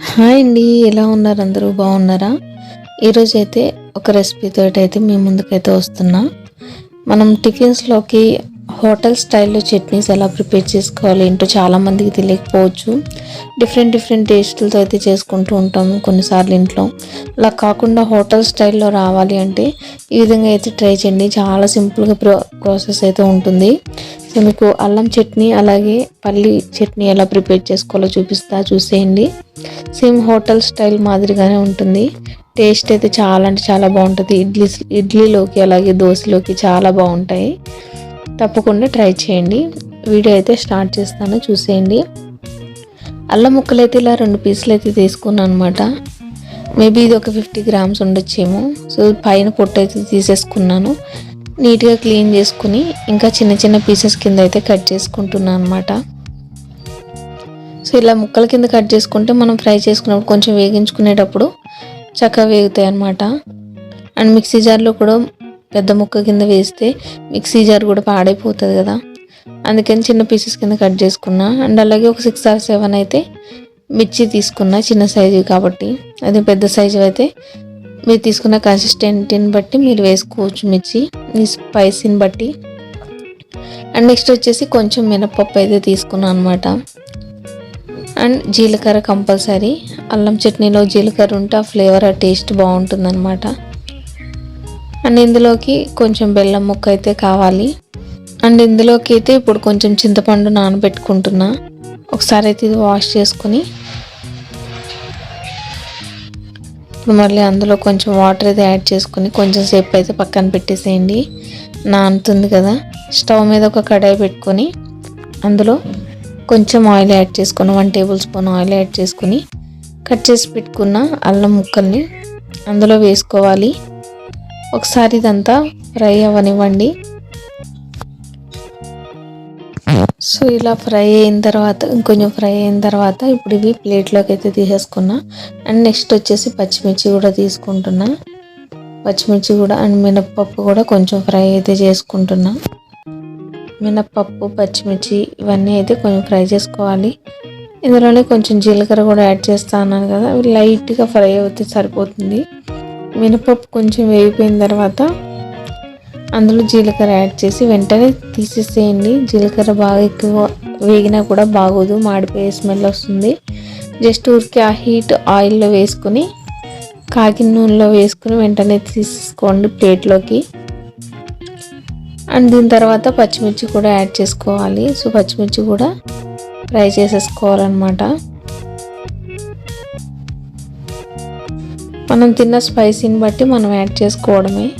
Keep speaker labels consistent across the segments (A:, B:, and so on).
A: Hi అండి ఎలా ఉన్నారు? అందరూ బాగున్నారా? ఈరోజు అయితే ఒక రెసిపీతో అయితే మీ ముందుకైతే వస్తున్నా. మనం టిఫిన్స్లోకి హోటల్ స్టైల్లో చట్నీస్ ఎలా ప్రిపేర్ చేసుకోవాలి ఏంటో చాలామందికి తెలియకపోవచ్చు. డిఫరెంట్ డిఫరెంట్ టేస్టులతో అయితే చేసుకుంటూ ఉంటాము కొన్నిసార్లు ఇంట్లో. అలా కాకుండా హోటల్ స్టైల్లో రావాలి అంటే ఈ విధంగా అయితే ట్రై చేయండి. చాలా సింపుల్గా ప్రో ప్రాసెస్ అయితే ఉంటుంది. సో మీకు అల్లం చట్నీ అలాగే పల్లి చట్నీ ఎలా ప్రిపేర్ చేసుకోవాలో చూపిస్తా చూసేయండి. సేమ్ హోటల్ స్టైల్ మాదిరిగానే ఉంటుంది. టేస్ట్ అయితే చాలా అంటే చాలా బాగుంటుంది. ఇడ్లీ ఇడ్లీలోకి అలాగే దోశలోకి చాలా బాగుంటాయి. తప్పకుండా ట్రై చేయండి. వీడియో అయితే స్టార్ట్ చేస్తాను చూసేయండి. అల్లం ముక్కలు అయితే ఇలా రెండు పీసులు అయితే తీసుకున్నాను అనమాట మేబీ ఇది ఒక ఫిఫ్టీ గ్రామ్స్ ఉండొచ్చేమో. సో పైన పొట్టు అయితే తీసేసుకున్నాను. నీట్గా క్లీన్ చేసుకుని ఇంకా చిన్న చిన్న పీసెస్ కింద అయితే కట్ చేసుకుంటున్నాను అనమాట సో ఇలా ముక్కల కింద కట్ చేసుకుంటే మనం ఫ్రై చేసుకున్నప్పుడు కొంచెం వేగించుకునేటప్పుడు చక్కగా వేగుతాయి అనమాట అండ్ మిక్సీ జార్లో కూడా పెద్ద ముక్క కింద వేస్తే మిక్సీ జార్ కూడా పాడైపోతుంది కదా. అందుకని చిన్న పీసెస్ కింద కట్ చేసుకున్నా. అండ్ అలాగే ఒక సిక్స్ ఆర్ సెవెన్ అయితే మిర్చి తీసుకున్నా చిన్న సైజు కాబట్టి. అది పెద్ద సైజు అయితే మీరు తీసుకున్న కన్సిస్టెంట్ని బట్టి మీరు వేసుకోవచ్చు మిర్చి మీ స్పైసీని బట్టి. అండ్ నెక్స్ట్ వచ్చేసి కొంచెం మినపప్పు అయితే తీసుకున్నాను అనమాట అండ్ జీలకర్ర కంపల్సరీ. అల్లం చట్నీలో జీలకర్ర ఉంటే ఆ ఫ్లేవర్ ఆ టేస్ట్ బాగుంటుంది అనమాట అండ్ ఇందులోకి కొంచెం బెల్లం ముక్క అయితే కావాలి. అండ్ ఇందులోకి అయితే ఇప్పుడు కొంచెం చింతపండు నానబెట్టుకుంటున్నా. ఒకసారి అయితే ఇది వాష్ చేసుకుని ఇప్పుడు మళ్ళీ అందులో కొంచెం వాటర్ అయితే యాడ్ చేసుకుని కొంచెం సేపు అయితే పక్కన పెట్టేసేయండి. నానుతుంది కదా. స్టవ్ మీద ఒక కడాయి పెట్టుకొని అందులో కొంచెం ఆయిల్ యాడ్ చేసుకొని one tablespoon oil add చేసుకుని కట్ చేసి పెట్టుకున్న అల్లం ముక్కల్ని అందులో వేసుకోవాలి. ఒకసారి ఇదంతా ఫ్రై అవ్వనివ్వండి. సో ఇలా ఫ్రై అయిన తర్వాత ఇంకొంచెం ఫ్రై అయిన తర్వాత ఇప్పుడు ఇవి ప్లేట్లోకి అయితే తీసేసుకున్నా. అండ్ నెక్స్ట్ వచ్చేసి పచ్చిమిర్చి కూడా తీసుకుంటున్నా. పచ్చిమిర్చి కూడా అండ్ మినప్పప్పు కూడా కొంచెం ఫ్రై అయితే చేసుకుంటున్నా. మినప్పప్పు పచ్చిమిర్చి ఇవన్నీ అయితే కొంచెం ఫ్రై చేసుకోవాలి. ఇందులోనే కొంచెం జీలకర్ర కూడా యాడ్ చేస్తా అన్నాను కదా అవి లైట్గా ఫ్రై అవుతే సరిపోతుంది. మినపప్పు కొంచెం వేగిపోయిన తర్వాత అందులో జీలకర్ర యాడ్ చేసి వెంటనే తీసేసేయండి. జీలకర్ర బాగా ఎక్కువ వేగినా కూడా బాగోదు. మాడిపోయే స్మెల్ వస్తుంది. జస్ట్ ఊరికి ఆ హీట్ ఆయిల్లో వేసుకుని కాకిన నూనెలో వేసుకుని వెంటనే తీసుకోండి ప్లేట్లోకి. అండ్ దీని తర్వాత పచ్చిమిర్చి కూడా యాడ్ చేసుకోవాలి. సో పచ్చిమిర్చి కూడా ఫ్రై చేసేసుకోవాలన్నమాట. మనం తిన్న స్పైసీని బట్టి మనం యాడ్ చేసుకోవడమే.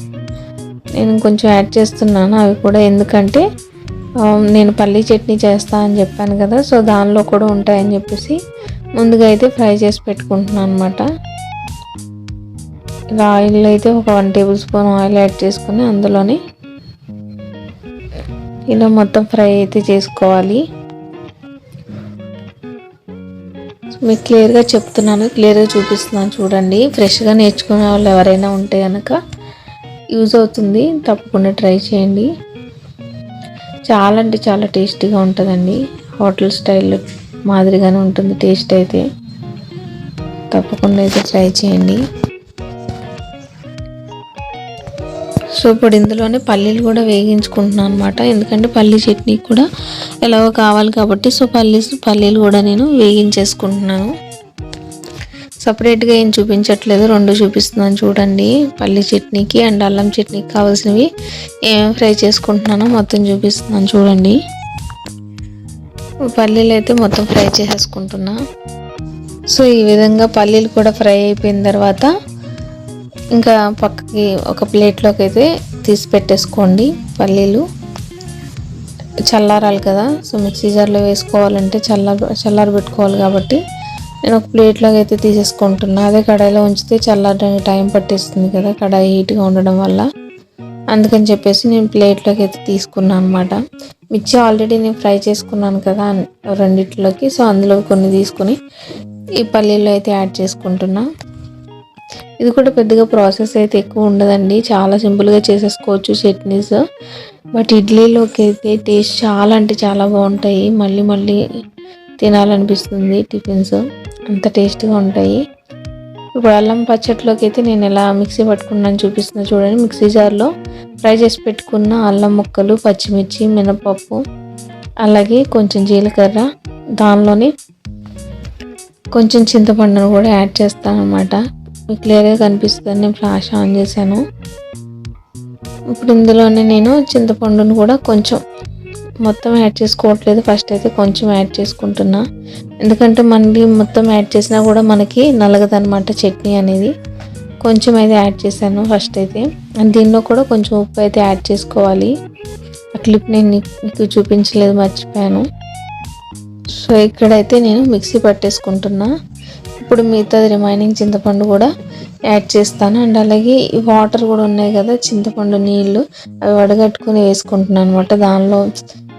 A: నేను కొంచెం యాడ్ చేస్తున్నాను అవి కూడా ఎందుకంటే నేను పల్లీ చట్నీ చేస్తా అని చెప్పాను కదా సో దానిలో కూడా ఉంటాయని చెప్పేసి ముందుగా అయితే ఫ్రై చేసి పెట్టుకుంటున్నాను అనమాట ఇలా ఆయిల్ అయితే ఒక one tablespoon oil add చేసుకుని అందులోనే ఇలా మొత్తం ఫ్రై అయితే చేసుకోవాలి. మీకు క్లియర్గా చెప్తున్నాను క్లియర్గా చూపిస్తున్నాను చూడండి. ఫ్రెష్గా నేర్చుకునే వాళ్ళు ఎవరైనా ఉంటే కనుక యూజ్ అవుతుంది. తప్పకుండా ట్రై చేయండి. చాలా అంటే చాలా టేస్టీగా ఉంటుందండి. హోటల్ స్టైల్ మాదిరిగానే ఉంటుంది టేస్ట్ అయితే. తప్పకుండా అయితే ట్రై చేయండి. సో ఇప్పుడు ఇందులోనే పల్లీలు కూడా వేగించుకుంటున్నాను అనమాట ఎందుకంటే పల్లీ చట్నీ కూడా ఎలాగో కావాలి కాబట్టి సో పల్లీ పల్లీలు కూడా నేను వేగించేసుకుంటున్నాను. సపరేట్గా ఏం చూపించట్లేదు. రెండు చూపిస్తున్నాను చూడండి. పల్లీ చట్నీకి అండ్ అల్లం చట్నీకి కావాల్సినవి ఏమేమి ఫ్రై చేసుకుంటున్నానో మొత్తం చూపిస్తున్నాను చూడండి. పల్లీలు అయితే మొత్తం ఫ్రై చేసేసుకుంటున్నా. సో ఈ విధంగా పల్లీలు కూడా ఫ్రై అయిపోయిన తర్వాత ఇంకా పక్కకి ఒక ప్లేట్లోకి అయితే తీసి పెట్టేసుకోండి పల్లీలు. చల్లారాలి కదా. సో మిక్సీ జార్లో వేసుకోవాలంటే చల్లార చల్లారి పెట్టుకోవాలి కాబట్టి నేను ఒక ప్లేట్లోకి అయితే తీసేసుకుంటున్నా. అదే కడాయిలో ఉంచితే చల్లారడానికి టైం పట్టేస్తుంది కదా కడాయి హీట్గా ఉండడం వల్ల. అందుకని చెప్పేసి నేను ప్లేట్లోకి అయితే తీసుకున్నాను అనమాట మిర్చి ఆల్రెడీ నేను ఫ్రై చేసుకున్నాను కదా రెండిట్లోకి. సో అందులో కొన్ని తీసుకుని ఈ పల్లీల్లో అయితే యాడ్ చేసుకుంటున్నా. ఇది కూడా పెద్దగా ప్రాసెస్ అయితే ఎక్కువ ఉండదండి. చాలా సింపుల్గా చేసేసుకోవచ్చు చట్నీస్. బట్ ఇడ్లీలోకి అయితే టేస్ట్ చాలా అంటే చాలా బాగుంటాయి. మళ్ళీ మళ్ళీ తినాలనిపిస్తుంది టిఫిన్స్. అంత టేస్ట్గా ఉంటాయి. ఇప్పుడు అల్లం పచ్చట్లోకి అయితే నేను ఎలా మిక్సీ పట్టుకున్నాను చూపిస్తున్నా చూడండి. మిక్సీ జార్లో ఫ్రై చేసి పెట్టుకున్న అల్లం ముక్కలు పచ్చిమిర్చి మినపప్పు అలాగే కొంచెం జీలకర్ర దానిలోని కొంచెం చింతపండును కూడా యాడ్ చేస్తాను అనమాట మీకు క్లియర్గా కనిపిస్తుంది. నేను ఫ్లాష్ ఆన్ చేశాను. ఇప్పుడు ఇందులోనే నేను చింతపండును కూడా కొంచెం మొత్తం యాడ్ చేసుకోవట్లేదు. ఫస్ట్ అయితే కొంచెం యాడ్ చేసుకుంటున్నా. ఎందుకంటే మళ్ళీ మొత్తం యాడ్ చేసినా కూడా మనకి నలగదనమాట చట్నీ అనేది. కొంచెం అయితే యాడ్ చేశాను ఫస్ట్ అయితే. దీనిలో కూడా కొంచెం ఉప్పు అయితే యాడ్ చేసుకోవాలి. ఆ క్లిప్ నేను మీకు చూపించలేదు మర్చిపోయాను. సో ఇక్కడైతే నేను మిక్సీ పట్టేసుకుంటున్నా. ఇప్పుడు మిగతాది రిమైనింగ్ చింతపండు కూడా యాడ్ చేస్తాను. అండ్ అలాగే ఈ వాటర్ కూడా ఉన్నాయి కదా చింతపండు నీళ్ళు. అవి వడగట్టుకుని వేసుకుంటున్నాను అనమాట దానిలో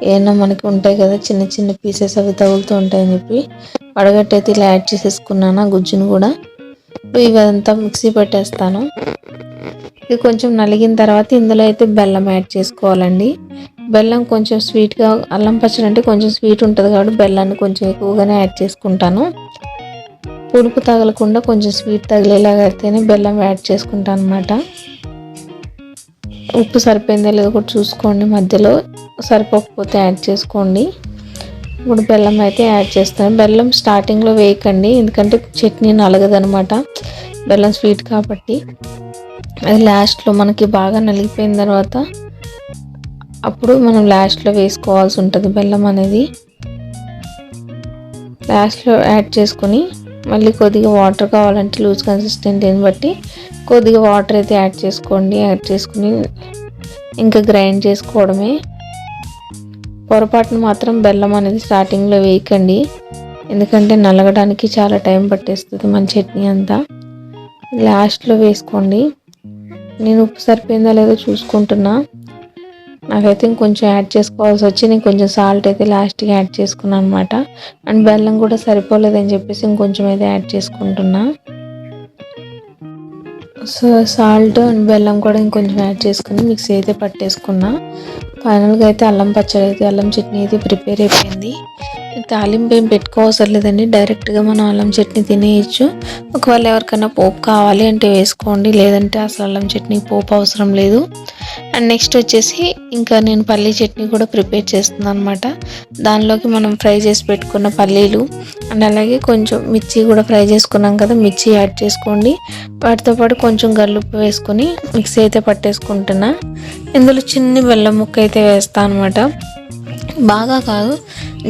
A: ఏమైనా మనకి ఉంటాయి కదా చిన్న చిన్న పీసెస్ అవి తగులుతూ ఉంటాయని చెప్పి వడగట్టయితే ఇలా యాడ్ చేసేసుకున్నాను ఆ గుజ్జును కూడా. ఇప్పుడు ఇవంతా మిక్సీ పెట్టేస్తాను. ఇది కొంచెం నలిగిన తర్వాత ఇందులో అయితే బెల్లం యాడ్ చేసుకోవాలండి. బెల్లం కొంచెం స్వీట్గా అల్లం పచ్చడి అంటే కొంచెం స్వీట్ ఉంటుంది కాబట్టి బెల్లాన్ని కొంచెం ఎక్కువగానే యాడ్ చేసుకుంటాను. పులుపు తగలకుండా కొంచెం స్వీట్ తగిలేలాగా అయితేనే బెల్లం యాడ్ చేసుకుంటాను అనమాట ఉప్పు సరిపోయిందో లేదో కూడా చూసుకోండి మధ్యలో. సరిపోకపోతే యాడ్ చేసుకోండి. ఇప్పుడు బెల్లం అయితే యాడ్ చేస్తాను. బెల్లం స్టార్టింగ్లో వేయకండి. ఎందుకంటే చట్నీ నలగదనమాట. బెల్లం స్వీట్ కాబట్టి. అది లాస్ట్లో మనకి బాగా నలిగిపోయిన తర్వాత అప్పుడు మనం లాస్ట్లో వేసుకోవాల్సి ఉంటుంది బెల్లం అనేది. లాస్ట్లో యాడ్ చేసుకొని మళ్ళీ కొద్దిగా వాటర్ కావాలంటే లూజ్ కన్సిస్టెంట్ని బట్టి కొద్దిగా వాటర్ అయితే యాడ్ చేసుకోండి యాడ్ చేసుకుని ఇంకా గ్రైండ్ చేసుకోవడమే. పొరపాటున మాత్రం బెల్లం అనేది స్టార్టింగ్లో వేయకండి. ఎందుకంటే నలగడానికి చాలా టైం పట్టేస్తుంది మన చట్నీ అంతా. లాస్ట్లో వేసుకోండి. నేను ఉప్పు సరిపోయిందా లేదో చూసుకుంటున్నా. నాకైతే ఇంకొంచెం యాడ్ చేసుకోవాల్సి వచ్చి నేను కొంచెం సాల్ట్ అయితే లాస్ట్కి యాడ్ చేసుకున్నాను అనమాట అండ్ బెల్లం కూడా సరిపోలేదని చెప్పేసి ఇంకొంచెం అయితే యాడ్ చేసుకుంటున్నా. సో సాల్ట్ అండ్ బెల్లం కూడా ఇంకొంచెం యాడ్ చేసుకుని మిక్సీ అయితే పట్టేసుకున్నా. ఫైనల్గా అయితే అల్లం పచ్చడి అయితే అల్లం చట్నీ అయితే ప్రిపేర్ అయిపోయింది. తాలింపు ఏం పెట్టుకోవసరం లేదండి. డైరెక్ట్గా మనం అల్లం చట్నీ తినేయచ్చు. ఒకవేళ ఎవరికైనా పోపు కావాలి అంటే వేసుకోండి. లేదంటే అసలు అల్లం చట్నీ పోపు అవసరం లేదు. అండ్ నెక్స్ట్ వచ్చేసి ఇంకా నేను పల్లీ చట్నీ కూడా ప్రిపేర్ చేస్తున్నాను అనమాట దానిలోకి మనం ఫ్రై చేసి పెట్టుకున్న పల్లీలు అండ్ అలాగే కొంచెం మిర్చి కూడా ఫ్రై చేసుకున్నాం కదా మిర్చి యాడ్ చేసుకోండి. వాటితో పాటు కొంచెం గల్లుప్పు వేసుకొని మిక్సీ అయితే పట్టేసుకుంటున్నా. ఇందులో చిన్న బెల్లం ముక్క అయితే వేస్తాను అనమాట బాగా కాదు.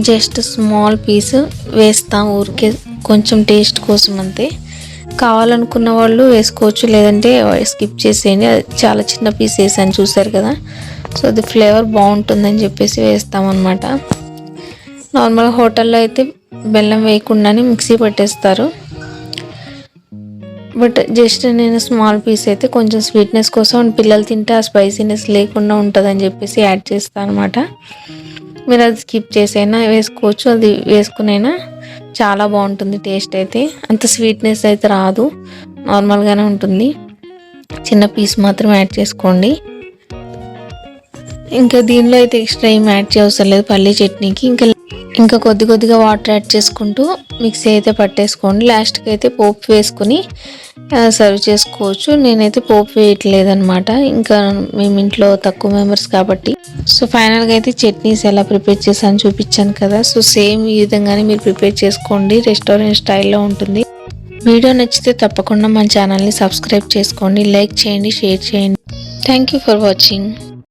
A: జస్ట్ స్మాల్ పీస్ వేస్తాం ఊరికే కొంచెం టేస్ట్ కోసం అంతే. కావాలనుకున్న వాళ్ళు వేసుకోవచ్చు లేదంటే స్కిప్ చేసేయండి. అది చాలా చిన్న పీస్ వేసాను చూసారు కదా. సో అది ఫ్లేవర్ బాగుంటుందని చెప్పేసి వేస్తామన్నమాట. నార్మల్ హోటల్లో అయితే బెల్లం వేయకుండానే మిక్సీ పట్టేస్తారు. బట్ జస్ట్ నేను స్మాల్ పీస్ అయితే కొంచెం స్వీట్నెస్ కోసం పిల్లలు తింటే ఆ స్పైసీనెస్ లేకుండా ఉంటుందని చెప్పేసి యాడ్ చేస్తాను అనమాట మీరు అది స్కిప్ చేసైనా వేసుకోవచ్చు. అది వేసుకునైనా చాలా బాగుంటుంది టేస్ట్ అయితే. అంత స్వీట్నెస్ అయితే రాదు. నార్మల్గానే ఉంటుంది. చిన్న పీస్ మాత్రం యాడ్ చేసుకోండి. ఇంకా దీనిలో అయితే ఎక్స్ట్రా ఏం యాడ్ చేయవసరం లేదు. పల్లీ చట్నీకి ఇంకా ఇంకా కొద్ది కొద్దిగా వాటర్ యాడ్ చేసుకుంటూ మిక్సీ అయితే పట్టేసుకోండి. లాస్ట్కి అయితే పోపు వేసుకుని సర్వ్ చేసుకోవచ్చు. నేనైతే పోపు వేయట్లేదనమాట ఇంకా మేము ఇంట్లో తక్కువ మెంబర్స్ కాబట్టి. సో ఫైనల్గా అయితే చట్నీస్ ఎలా ప్రిపేర్ చేశాను చూపించాను కదా. సో సేమ్ ఈ విధంగానే మీరు ప్రిపేర్ చేసుకోండి. రెస్టారెంట్ స్టైల్లో ఉంటుంది. వీడియో నచ్చితే తప్పకుండా మన ఛానల్ని సబ్స్క్రైబ్ చేసుకోండి. లైక్ చేయండి షేర్ చేయండి. Thank you for watching